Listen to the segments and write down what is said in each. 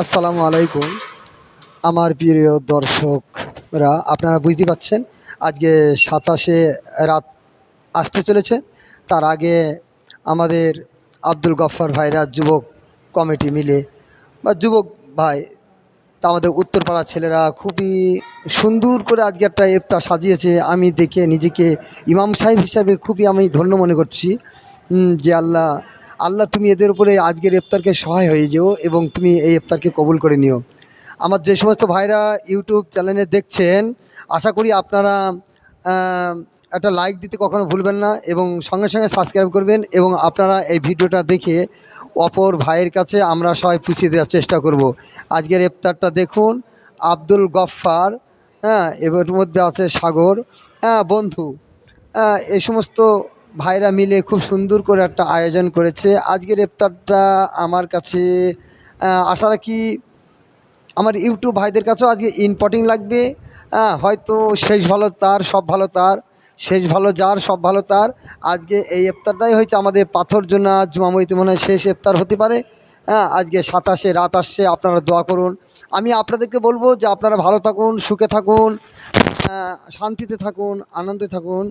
আসসালামু আলাইকুম, আমার প্রিয় দর্শকরা, আপনারা বুঝতে পাচ্ছেন, আজকে সাতাশে রাত আসতে চলেছে। তার আগে আমাদের আব্দুল গফ্ফার ভাইরা যুবক কমিটি মিলে, বা যুবক ভাই, তা আমাদের উত্তরপাড়ার ছেলেরা খুবই সুন্দর করে আজকে একটা ইফতার সাজিয়েছে। আমি দেখে নিজেকে ইমাম সাহেব হিসাবে খুবই আমি ধন্য মনে করছি। যে আল্লাহ আল্লাহ তুমি এদের উপরে আজকের ইফতারকে সহায় হয়ে যেও এবং তুমি এই ইফতারকে কবুল করে নিও। আমার যে সমস্ত ভাইরা ইউটিউব চ্যানেলে দেখছেন, আশা করি আপনারা একটা লাইক দিতে কখনো ভুলবেন না এবং সঙ্গে সঙ্গে সাবস্ক্রাইব করবেন এবং আপনারা এই ভিডিওটা দেখে অপর ভাইয়ের কাছে আমরা সবাই পুষিয়ে দেওয়ার চেষ্টা করব। আজকের ইফতারটা দেখুন, আব্দুল গফ্ফার হ্যাঁ এর মধ্যে আছে সাগর হ্যাঁ বন্ধু হ্যাঁ এই সমস্ত ভাইরা মিলে খুব সুন্দর করে একটা আয়োজন করেছে। আজকের ইফতারটা আমার কাছে আশা রাখি আমার ইউটিউব ভাইদের কাছেও আজকে ইম্পর্টিং লাগবে। হ্যাঁ হয়তো শেষ ভালো তার, সব ভালো তার, শেষ ভালো যার, সব ভালো তার। আজকে এই ইফতারটাই হয়েছে আমাদের পাথর জন্য জুমামইতে মনে হয় শেষ ইফতার হতে পারে। হ্যাঁ আজকে সাতাশে, রাত আসছে, আপনারা দোয়া করুন। আমি আপনাদেরকে বলব যে আপনারা ভালো থাকুন, সুখে থাকুন শান্তিতে থাকুন, আনন্দে থাকুন।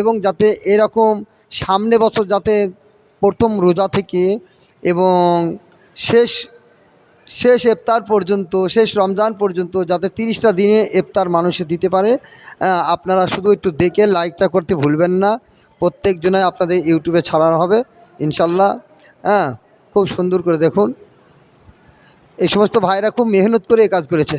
এবং যাতে এরকম সামনে বছর যাতে প্রথম রোজা থেকে এবং শেষ শেষ এফতার পর্যন্ত, শেষ রমজান পর্যন্ত যাতে তিরিশটা দিনে ইফতার মানুষে দিতে পারে। আপনারা শুধু একটু দেখে লাইকটা করতে ভুলবেন না। প্রত্যেক জনায় আপনাদের ইউটিউবে ছাড়ানো হবে, ইনশাল্লাহ। হ্যাঁ খুব সুন্দর করে দেখুন। এই সমস্ত ভাইরা খুব মেহনত করে কাজ করেছে।